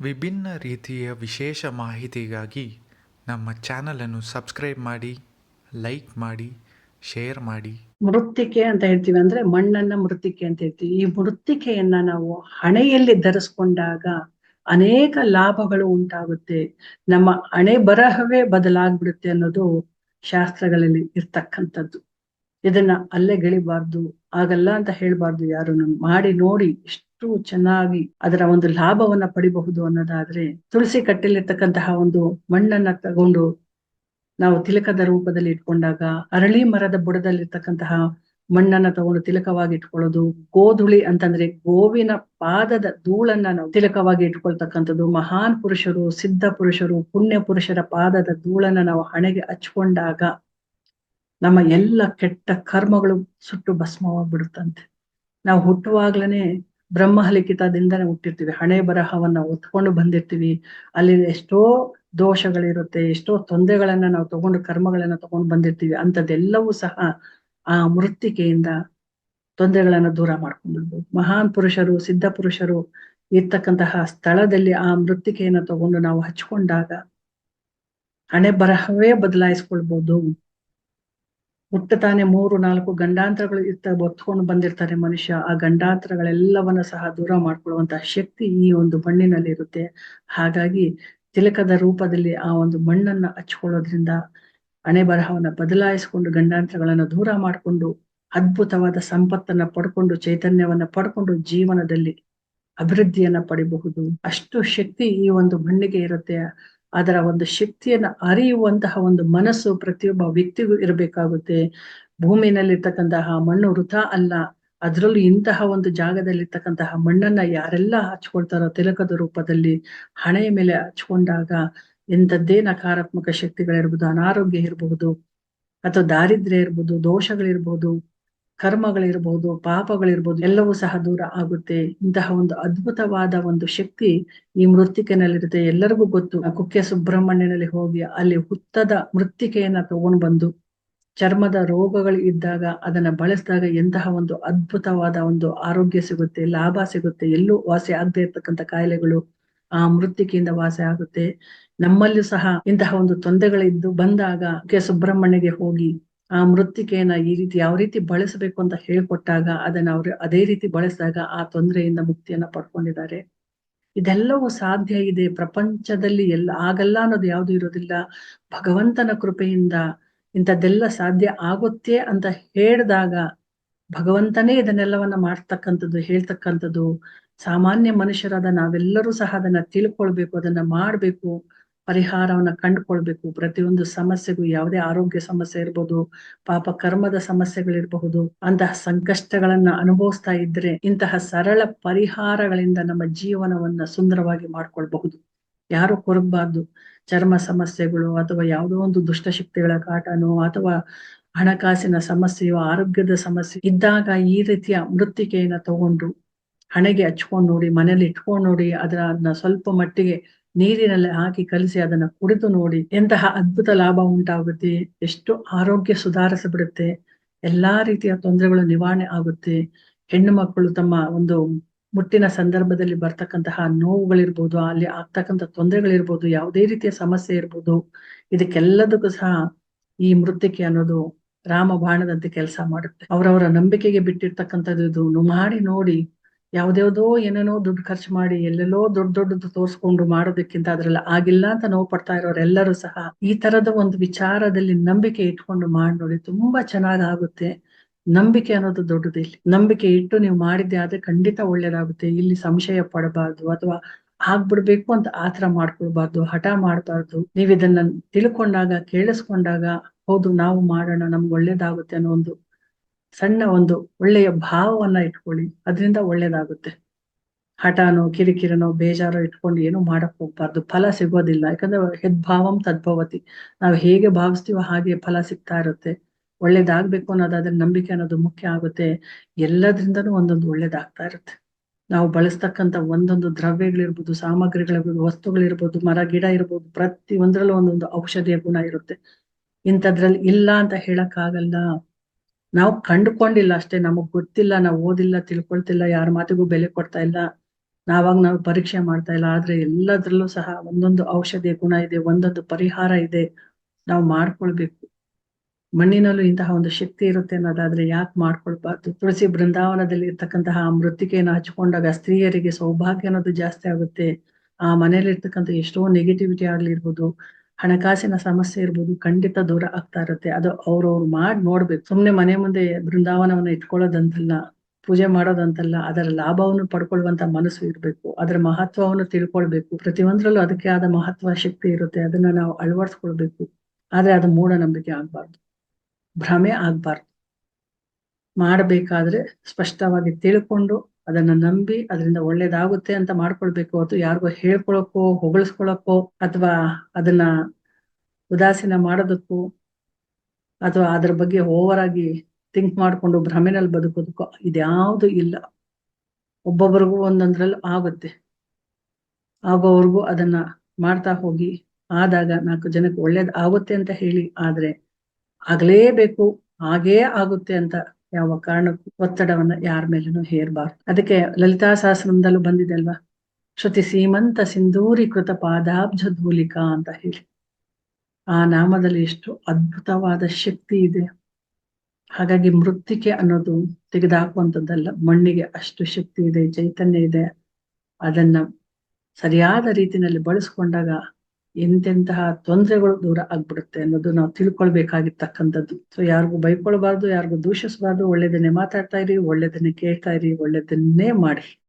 ವಿಭಿನ್ನ ರೀತಿಯ ವಿಶೇಷ ಮಾಹಿತಿಗಾಗಿ ನಮ್ಮ ಚಾನಲನ್ನು ಸಬ್ಸ್ಕ್ರೈಬ್ ಮಾಡಿ, ಲೈಕ್ ಮಾಡಿ, ಶೇರ್ ಮಾಡಿ. ಮೃತ್ತಿಕೆ ಅಂತ ಹೇಳ್ತೀವಿ ಅಂದ್ರೆ ಮಣ್ಣನ್ನ ಮೃತ್ತಿಕೆ ಅಂತ ಹೇಳ್ತೀವಿ. ಈ ಮೃತ್ತಿಕೆಯನ್ನ ನಾವು ಹಣೆಯಲ್ಲಿ ಧರಿಸ್ಕೊಂಡಾಗ ಅನೇಕ ಲಾಭಗಳು ಉಂಟಾಗುತ್ತೆ. ನಮ್ಮ ಹಣೆ ಬರಹವೇ ಬದಲಾಗ್ಬಿಡುತ್ತೆ ಅನ್ನೋದು ಶಾಸ್ತ್ರಗಳಲ್ಲಿ ಇರ್ತಕ್ಕಂಥದ್ದು. ಇದನ್ನ ಅಲ್ಲೇ ಗೆಳಿಬಾರ್ದು ಆಗಲ್ಲ ಅಂತ ಹೇಳ್ಬಾರ್ದು ಯಾರು. ಮಾಡಿ ನೋಡಿ ಎಷ್ಟು ಚೆನ್ನಾಗಿ ಅದರ ಒಂದು ಲಾಭವನ್ನ ಪಡಿಬಹುದು ಅನ್ನೋದಾದ್ರೆ ತುಳಸಿ ಕಟ್ಟೆಲಿರ್ತಕ್ಕಂತಹ ಒಂದು ಮಣ್ಣನ್ನ ತಗೊಂಡು ನಾವು ತಿಲಕದ ರೂಪದಲ್ಲಿ ಇಟ್ಕೊಂಡಾಗ ಅರಳಿ ಮರದ ಬುಡದಲ್ಲಿರ್ತಕ್ಕಂತಹ ಮಣ್ಣನ್ನ ತಗೊಂಡು ತಿಲಕವಾಗಿ ಇಟ್ಕೊಳ್ಳೋದು, ಗೋಧುಳಿ ಅಂತಂದ್ರೆ ಗೋವಿನ ಪಾದದ ಧೂಳನ್ನ ನಾವು ತಿಲಕವಾಗಿ ಇಟ್ಕೊಳ್ತಕ್ಕಂಥದ್ದು, ಮಹಾನ್ ಪುರುಷರು, ಸಿದ್ಧ ಪುರುಷರು, ಪುಣ್ಯ ಪುರುಷರ ಪಾದದ ಧೂಳನ್ನ ನಾವು ಹಣೆಗೆ ಹಚ್ಕೊಂಡಾಗ ನಮ್ಮ ಎಲ್ಲ ಕೆಟ್ಟ ಕರ್ಮಗಳು ಸುಟ್ಟು ಭಸ್ಮವಾಗ್ಬಿಡುತ್ತಂತೆ. ನಾವು ಹುಟ್ಟುವಾಗ್ಲೇನೆ ಬ್ರಹ್ಮಲಿಖಿತದಿಂದನೇ ಹುಟ್ಟಿರ್ತೀವಿ. ಹಣೆ ಬರಹವನ್ನ ಒತ್ಕೊಂಡು ಬಂದಿರ್ತೀವಿ. ಅಲ್ಲಿ ಎಷ್ಟೋ ದೋಷಗಳಿರುತ್ತೆ, ಎಷ್ಟೋ ತೊಂದರೆಗಳನ್ನ ನಾವು ತಗೊಂಡು ಕರ್ಮಗಳನ್ನ ತಗೊಂಡು ಬಂದಿರ್ತೀವಿ. ಅಂತದೆಲ್ಲವೂ ಸಹ ಆ ಮೃತ್ತಿಕೆಯಿಂದ ತೊಂದರೆಗಳನ್ನ ದೂರ ಮಾಡ್ಕೊಂಡ್ಬಿಡ್ಬೋದು. ಮಹಾನ್ ಪುರುಷರು, ಸಿದ್ಧ ಪುರುಷರು ಇರ್ತಕ್ಕಂತಹ ಸ್ಥಳದಲ್ಲಿ ಆ ಮೃತ್ತಿಕೆಯನ್ನ ತಗೊಂಡು ನಾವು ಹಚ್ಕೊಂಡಾಗ ಹಣೆ ಬರಹವೇ ಬದಲಾಯಿಸ್ಕೊಳ್ಬಹುದು ಹುಟ್ಟ ತಾನೆ ಮೂರು, ನಾಲ್ಕು ಗಂಡಾಂತರಗಳು ಇರ್ತ ಹೊತ್ಕೊಂಡು ಬಂದಿರ್ತಾರೆ ಮನುಷ್ಯ. ಆ ಗಂಡಾಂತರಗಳೆಲ್ಲವನ್ನ ಸಹ ದೂರ ಮಾಡ್ಕೊಳ್ಳುವಂತಹ ಶಕ್ತಿ ಈ ಒಂದು ಮಣ್ಣಿನಲ್ಲಿ ಇರುತ್ತೆ. ಹಾಗಾಗಿ ತಿಲಕದ ರೂಪದಲ್ಲಿ ಆ ಒಂದು ಮಣ್ಣನ್ನ ಹಚ್ಕೊಳ್ಳೋದ್ರಿಂದ ಹಣೆ ಬರಹವನ್ನ ಬದಲಾಯಿಸಿಕೊಂಡು ಗಂಡಾಂತರಗಳನ್ನ ದೂರ ಮಾಡಿಕೊಂಡು ಅದ್ಭುತವಾದ ಸಂಪತ್ತನ್ನ ಪಡ್ಕೊಂಡು, ಚೈತನ್ಯವನ್ನ ಪಡ್ಕೊಂಡು ಜೀವನದಲ್ಲಿ ಅಭಿವೃದ್ಧಿಯನ್ನ ಪಡಿಬಹುದು. ಅಷ್ಟು ಶಕ್ತಿ ಈ ಒಂದು ಮಣ್ಣಿಗೆ ಇರುತ್ತೆ. ಅದರ ಒಂದು ಶಕ್ತಿಯನ್ನ ಅರಿಯುವಂತಹ ಒಂದು ಮನಸ್ಸು ಪ್ರತಿಯೊಬ್ಬ ವ್ಯಕ್ತಿಗೂ ಇರಬೇಕಾಗುತ್ತೆ. ಭೂಮಿನಲ್ಲಿರ್ತಕ್ಕಂತಹ ಮಣ್ಣು ವೃಥಾ ಅಲ್ಲ, ಅದರಲ್ಲೂ ಇಂತಹ ಒಂದು ಜಾಗದಲ್ಲಿರ್ತಕ್ಕಂತಹ ಮಣ್ಣನ್ನ ಯಾರೆಲ್ಲ ಹಚ್ಕೊಳ್ತಾರೋ ತಿಲಕದ ರೂಪದಲ್ಲಿ ಹಣೆಯ ಮೇಲೆ ಹಚ್ಕೊಂಡಾಗ ಎಂಥದ್ದೇ ನಕಾರಾತ್ಮಕ ಶಕ್ತಿಗಳಿರ್ಬೋದು, ಅನಾರೋಗ್ಯ ಇರಬಹುದು ಅಥವಾ ದಾರಿದ್ರ್ಯ ಇರ್ಬೋದು, ದೋಷಗಳಿರ್ಬೋದು ಕರ್ಮಗಳಿರ್ಬೋದು ಪಾಪಗಳಿರ್ಬಹುದು ಎಲ್ಲವೂ ಸಹ ದೂರ ಆಗುತ್ತೆ. ಇಂತಹ ಒಂದು ಅದ್ಭುತವಾದ ಒಂದು ಶಕ್ತಿ ಈ ಮೃತ್ತಿಕೆನಲ್ಲಿರುತ್ತೆ. ಎಲ್ಲರಿಗೂ ಗೊತ್ತು. ಕುಕ್ಕೆ ಸುಬ್ರಹ್ಮಣ್ಯನಲ್ಲಿ ಹೋಗಿ ಅಲ್ಲಿ ಹುತ್ತದ ಮೃತ್ತಿಕೆಯನ್ನ ತಗೊಂಡು ಬಂದು ಚರ್ಮದ ರೋಗಗಳು ಇದ್ದಾಗ ಅದನ್ನ ಬಳಸಿದಾಗ ಎಂತಹ ಒಂದು ಅದ್ಭುತವಾದ ಒಂದು ಆರೋಗ್ಯ ಸಿಗುತ್ತೆ, ಲಾಭ ಸಿಗುತ್ತೆ. ಎಲ್ಲೂ ವಾಸಿ ಆಗದೆ ಇರ್ತಕ್ಕಂಥ ಕಾಯಿಲೆಗಳು ಆ ಮೃತ್ತಿಕೆಯಿಂದ ವಾಸಿ ಆಗುತ್ತೆ. ನಮ್ಮಲ್ಲೂ ಸಹ ಇಂತಹ ಒಂದು ತೊಂದರೆಗಳಿದ್ದು ಬಂದಾಗ ಕೆ ಸುಬ್ರಹ್ಮಣ್ಯಗೆ ಹೋಗಿ ಆ ಮೃತ್ತಿಕೆಯನ್ನ ಈ ರೀತಿ ಯಾವ ರೀತಿ ಬಳಸಬೇಕು ಅಂತ ಹೇಳ್ಕೊಟ್ಟಾಗ ಅದನ್ನ ಅವ್ರು ಅದೇ ರೀತಿ ಬಳಸಿದಾಗ ಆ ತೊಂದರೆಯಿಂದ ಮುಕ್ತಿಯನ್ನ ಪಡ್ಕೊಂಡಿದ್ದಾರೆ. ಇದೆಲ್ಲವೂ ಸಾಧ್ಯ ಇದೆ. ಪ್ರಪಂಚದಲ್ಲಿ ಎಲ್ಲ ಆಗಲ್ಲ ಅನ್ನೋದು ಯಾವುದು ಇರೋದಿಲ್ಲ. ಭಗವಂತನ ಕೃಪೆಯಿಂದ ಇಂಥದ್ದೆಲ್ಲ ಸಾಧ್ಯ ಆಗುತ್ತೆ ಅಂತ ಹೇಳಿದಾಗ ಭಗವಂತನೇ ಇದನ್ನೆಲ್ಲವನ್ನ ಮಾಡ್ತಕ್ಕಂಥದ್ದು, ಹೇಳ್ತಕ್ಕಂಥದ್ದು. ಸಾಮಾನ್ಯ ಮನುಷ್ಯರಾದ ನಾವೆಲ್ಲರೂ ಸಹ ಅದನ್ನ ತಿಳ್ಕೊಳ್ಬೇಕು, ಅದನ್ನ ಮಾಡ್ಬೇಕು. ಪರಿಹಾರವನ್ನ ಕಂಡುಕೊಳ್ಬೇಕು. ಪ್ರತಿಯೊಂದು ಸಮಸ್ಯೆಗೂ ಯಾವುದೇ ಆರೋಗ್ಯ ಸಮಸ್ಯೆ ಇರಬಹುದು ಪಾಪ ಕರ್ಮದ ಸಮಸ್ಯೆಗಳಿರಬಹುದು, ಅಂತಹ ಸಂಕಷ್ಟಗಳನ್ನ ಅನುಭವಿಸ್ತಾ ಇದ್ರೆ ಇಂತಹ ಸರಳ ಪರಿಹಾರಗಳಿಂದ ನಮ್ಮ ಜೀವನವನ್ನ ಸುಂದರವಾಗಿ ಮಾಡ್ಕೊಳ್ಬಹುದು. ಯಾರು ಕೊರಗಬಾರ್ದು ಚರ್ಮ ಸಮಸ್ಯೆಗಳು ಅಥವಾ ಯಾವುದೋ ಒಂದು ದುಷ್ಟಶಕ್ತಿಗಳ ಕಾಟನೋ ಅಥವಾ ಹಣಕಾಸಿನ ಸಮಸ್ಯೆಯೋ, ಆರೋಗ್ಯದ ಸಮಸ್ಯೆ ಇದ್ದಾಗ ಈ ರೀತಿಯ ಮೃತ್ತಿಕೆಯನ್ನ ತಗೊಂಡು ಹಣೆಗೆ ಹಚ್ಕೊಂಡು ನೋಡಿ, ಮನೇಲಿ ಇಟ್ಕೊಂಡು ನೋಡಿ ಅದನ್ನ ಸ್ವಲ್ಪ ಮಟ್ಟಿಗೆ ನೀರಿನಲ್ಲಿ ಹಾಕಿ ಕಲಿಸಿ ಅದನ್ನ ಕುಡಿದು ನೋಡಿ ಎಂತಹ ಅದ್ಭುತ ಲಾಭ ಉಂಟಾಗುತ್ತೆ, ಎಷ್ಟು ಆರೋಗ್ಯ ಸುಧಾರಿಸಬಿಡುತ್ತೆ, ಎಲ್ಲಾ ರೀತಿಯ ತೊಂದರೆಗಳು ನಿವಾರಣೆ ಆಗುತ್ತೆ. ಹೆಣ್ಣು ಮಕ್ಕಳು ತಮ್ಮ ಒಂದು ಮುಟ್ಟಿನ ಸಂದರ್ಭದಲ್ಲಿ ಬರ್ತಕ್ಕಂತಹ ನೋವುಗಳಿರ್ಬೋದು, ಅಲ್ಲಿ ಆಗ್ತಕ್ಕಂಥ ತೊಂದರೆಗಳಿರ್ಬೋದು, ಯಾವುದೇ ರೀತಿಯ ಸಮಸ್ಯೆ ಇರ್ಬೋದು, ಇದಕ್ಕೆಲ್ಲದಕ್ಕೂ ಸಹ ಈ ಮೃತ್ತಿಕೆ ಅನ್ನೋದು ರಾಮ ಬಾಣದಂತೆ ಕೆಲಸ ಮಾಡುತ್ತೆ. ಅವರವರ ನಂಬಿಕೆಗೆ ಬಿಟ್ಟಿರ್ತಕ್ಕಂಥದ್ದು ಇದು. ಮಾಡಿ ನೋಡಿ. ಯಾವ್ದ್ಯಾವ್ದೋ ಏನೇನೋ ದುಡ್ಡು ಖರ್ಚು ಮಾಡಿ ಎಲ್ಲೆಲ್ಲೋ ದೊಡ್ಡ ದೊಡ್ಡದು ತೋರ್ಸ್ಕೊಂಡು ಮಾಡೋದಕ್ಕಿಂತ ಅದ್ರಲ್ಲಿ ಆಗಿಲ್ಲ ಅಂತ ನೋವು ಪಡ್ತಾ ಇರೋರೆಲ್ಲರೂ ಸಹ ಈ ತರದ ಒಂದು ವಿಚಾರದಲ್ಲಿ ನಂಬಿಕೆ ಇಟ್ಕೊಂಡು ಮಾಡಿ ನೋಡಿ ತುಂಬಾ ಚೆನ್ನಾಗ್ ಆಗುತ್ತೆ. ನಂಬಿಕೆ ಅನ್ನೋದು ದೊಡ್ಡದು ಇಲ್ಲಿ. ನಂಬಿಕೆ ಇಟ್ಟು ನೀವು ಮಾಡಿದ್ದೆ ಆದ್ರೆ ಖಂಡಿತ ಒಳ್ಳೇದಾಗುತ್ತೆ. ಇಲ್ಲಿ ಸಂಶಯ ಪಡಬಾರ್ದು ಅಥವಾ ಆಗ್ಬಿಡ್ಬೇಕು ಅಂತ ಆತರ ಮಾಡ್ಕೊಳ್ಬಾರ್ದು, ಹಠ ಮಾಡಬಾರ್ದು. ನೀವ್ ಇದನ್ನ ತಿಳ್ಕೊಂಡಾಗ, ಕೇಳಿಸ್ಕೊಂಡಾಗ ಹೌದು ನಾವು ಮಾಡೋಣ, ನಮ್ಗೆ ಒಳ್ಳೇದಾಗುತ್ತೆ ಅನ್ನೋ ಒಂದು ಸಣ್ಣ ಒಂದು ಒಳ್ಳೆಯ ಭಾವವನ್ನ ಇಟ್ಕೊಳ್ಳಿ. ಅದರಿಂದ ಒಳ್ಳೇದಾಗುತ್ತೆ. ಹಠನೋ, ಕಿರಿಕಿರಿನೋ, ಬೇಜಾರೋ ಇಟ್ಕೊಂಡು ಏನು ಮಾಡಕ್ ಹೋಗ್ಬಾರ್ದು. ಫಲ ಸಿಗೋದಿಲ್ಲ. ಯಾಕಂದ್ರೆ ಹೆದ್ಭಾವಂ ತದ್ಭವತಿ. ನಾವು ಹೇಗೆ ಭಾವಿಸ್ತೀವೋ ಹಾಗೆ ಫಲ ಸಿಗ್ತಾ ಇರುತ್ತೆ. ಒಳ್ಳೇದಾಗ್ಬೇಕು ಅನ್ನೋದಾದ್ರೆ ನಂಬಿಕೆ ಅನ್ನೋದು ಮುಖ್ಯ ಆಗುತ್ತೆ. ಎಲ್ಲದ್ರಿಂದನೂ ಒಂದೊಂದು ಒಳ್ಳೇದಾಗ್ತಾ ಇರುತ್ತೆ. ನಾವು ಬಳಸ್ತಕ್ಕಂಥ ಒಂದೊಂದು ದ್ರವ್ಯಗಳಿರ್ಬೋದು ಸಾಮಗ್ರಿಗಳಿರ್ಬೋದು ವಸ್ತುಗಳಿರ್ಬೋದು, ಮರ, ಗಿಡ ಇರ್ಬೋದು, ಪ್ರತಿ ಒಂದರಲ್ಲೂ ಒಂದೊಂದು ಔಷಧಿಯ ಗುಣ ಇರುತ್ತೆ. ಇಂಥದ್ರಲ್ಲಿ ಇಲ್ಲ ಅಂತ ಹೇಳಕ್ ಆಗಲ್ಲ ನಾವು ಕಂಡುಕೊಂಡಿಲ್ಲ ಅಷ್ಟೇ, ನಮಗ್ ಗೊತ್ತಿಲ್ಲ, ನಾವು ಓದಿಲ್ಲ, ತಿಳ್ಕೊಳ್ತಿಲ್ಲ, ಯಾರ ಮಾತಿಗೂ ಬೆಲೆ ಕೊಡ್ತಾ ಇಲ್ಲ, ನಾವಾಗ ನಾವು ಪರೀಕ್ಷೆ ಮಾಡ್ತಾ ಇಲ್ಲ, ಆದ್ರೆ ಎಲ್ಲದ್ರಲ್ಲೂ ಸಹ ಒಂದೊಂದು ಔಷಧಿ ಗುಣ ಇದೆ, ಒಂದೊಂದು ಪರಿಹಾರ ಇದೆ, ನಾವು ಮಾಡ್ಕೊಳ್ಬೇಕು. ಮಣ್ಣಿನಲ್ಲೂ ಇಂತಹ ಒಂದು ಶಕ್ತಿ ಇರುತ್ತೆ ಅನ್ನೋದಾದ್ರೆ ಯಾಕೆ ಮಾಡ್ಕೊಳ್ಬಾರ್ದು? ತುಳಸಿ ಬೃಂದಾವನದಲ್ಲಿ ಇರ್ತಕ್ಕಂತಹ ಆ ಮೃತ್ತಿಕೆಯನ್ನು ಹಚ್ಕೊಂಡಾಗ ಸ್ತ್ರೀಯರಿಗೆ ಸೌಭಾಗ್ಯ ಅನ್ನೋದು ಜಾಸ್ತಿ ಆಗುತ್ತೆ. ಆ ಮನೇಲಿ ಇರ್ತಕ್ಕಂಥ ಎಷ್ಟೋ ನೆಗೆಟಿವಿಟಿ ಆಗ್ಲಿರ್ಬೋದು. ಹಣಕಾಸಿನ ಸಮಸ್ಯೆ ಇರ್ಬೋದು, ಖಂಡಿತ ದೂರ ಆಗ್ತಾ ಇರುತ್ತೆ. ಅದು ಅವ್ರವ್ರು ಮಾಡಿ ನೋಡ್ಬೇಕು. ಸುಮ್ನೆ ಮನೆ ಮುಂದೆ ಬೃಂದಾವನವನ್ನ ಇಟ್ಕೊಳ್ಳೋದಂತಲ್ಲ, ಪೂಜೆ ಮಾಡೋದಂತಲ್ಲ, ಅದರ ಲಾಭವನ್ನು ಪಡ್ಕೊಳ್ಳುವಂತ ಮನಸ್ಸು ಇರ್ಬೇಕು. ಅದರ ಮಹತ್ವವನ್ನು ತಿಳ್ಕೊಳ್ಬೇಕು. ಪ್ರತಿಯೊಂದರಲ್ಲೂ ಅದಕ್ಕೆ ಆದ ಮಹತ್ವ, ಶಕ್ತಿ ಇರುತ್ತೆ. ಅದನ್ನ ನಾವು ಅಳವಡಿಸ್ಕೊಳ್ಬೇಕು. ಆದ್ರೆ ಅದು ಮೂಢನಂಬಿಕೆ ಆಗ್ಬಾರ್ದು. ಭ್ರಮೆ ಆಗ್ಬಾರ್ದು. ಮಾಡಬೇಕಾದ್ರೆ ಸ್ಪಷ್ಟವಾಗಿ ತಿಳ್ಕೊಂಡು ಅದನ್ನ ನಂಬಿ ಅದರಿಂದ ಒಳ್ಳೇದಾಗುತ್ತೆ ಅಂತ ಮಾಡ್ಕೊಳ್ಬೇಕು. ಹೊರತು ಯಾರಿಗೋ ಹೇಳ್ಕೊಳಕ್ಕೋ, ಹೊಗಳಿಸ್ಕೊಳಕ್ಕೋ, ಅಥವಾ ಅದನ್ನ ಉದಾಸೀನ ಮಾಡೋದಕ್ಕೂ, ಅಥವಾ ಅದ್ರ ಬಗ್ಗೆ ಓವರ್ ಆಗಿ ಥಿಂಕ್ ಮಾಡ್ಕೊಂಡು ಭ್ರಮೆನಲ್ಲಿ ಬದುಕೋದಕ್ಕೋ ಇದ್ಯಾವುದು ಇಲ್ಲ. ಒಬ್ಬೊಬ್ಬರಿಗೂ ಒಂದೊಂದ್ರಲ್ಲಿ ಆಗುತ್ತೆ. ಆಗೋವರೆಗೂ ಅದನ್ನ ಮಾಡ್ತಾ ಹೋಗಿ ಆದಾಗ ನಾಲ್ಕು ಜನಕ್ಕೆ ಒಳ್ಳೇದ್ ಆಗುತ್ತೆ ಅಂತ ಹೇಳಿ, ಆದ್ರೆ ಆಗ್ಲೇಬೇಕು, ಹಾಗೇ ಆಗುತ್ತೆ ಅಂತ ಯಾವ ಕಾರಣಕ್ಕೂ ಒತ್ತಡವನ್ನ ಯಾರ ಮೇಲೂ ಹೇರಬಾರ್ದು. ಅದಕ್ಕೆ ಲಲಿತಾ ಸಹಸ್ರದಲ್ಲೂ ಬಂದಿದೆ ಅಲ್ವಾ? ಶ್ರುತಿ ಸೀಮಂತ ಸಿಂಧೂರೀಕೃತ ಪಾದಾಬ್ಜ ಧೂಲಿಕಾ ಅಂತ ಹೇಳಿ. ಆ ನಾಮದಲ್ಲಿ ಎಷ್ಟು ಅದ್ಭುತವಾದ ಶಕ್ತಿ ಇದೆ. ಹಾಗಾಗಿ ಮೃತ್ತಿಕೆ ಅನ್ನೋದು ತೆಗೆದುಹಾಕುವಂಥದ್ದಲ್ಲ ಮಣ್ಣಿಗೆ ಅಷ್ಟು ಶಕ್ತಿ ಇದೆ, ಚೈತನ್ಯ ಇದೆ. ಅದನ್ನ ಸರಿಯಾದ ರೀತಿಯಲ್ಲಿ ಬಳಸ್ಕೊಂಡಾಗ ಎಂತೆಂತಹ ತೊಂದರೆಗಳು ದೂರ ಆಗ್ಬಿಡುತ್ತೆ ಅನ್ನೋದು ನಾವು ತಿಳ್ಕೊಳ್ಬೇಕಾಗಿರ್ತಕ್ಕಂಥದ್ದು. ಸೊ ಯಾರಿಗೂ ಬೈಕೊಳ್ಬಾರ್ದು, ಯಾರಿಗೂ ದೂಷಿಸಬಾರ್ದು, ಒಳ್ಳೇದನ್ನೇ ಮಾತಾಡ್ತಾ ಇರಿ, ಒಳ್ಳೇದನ್ನೇ ಕೇಳ್ತಾ ಇರಿ, ಒಳ್ಳೇದನ್ನೇ ಮಾಡಿ.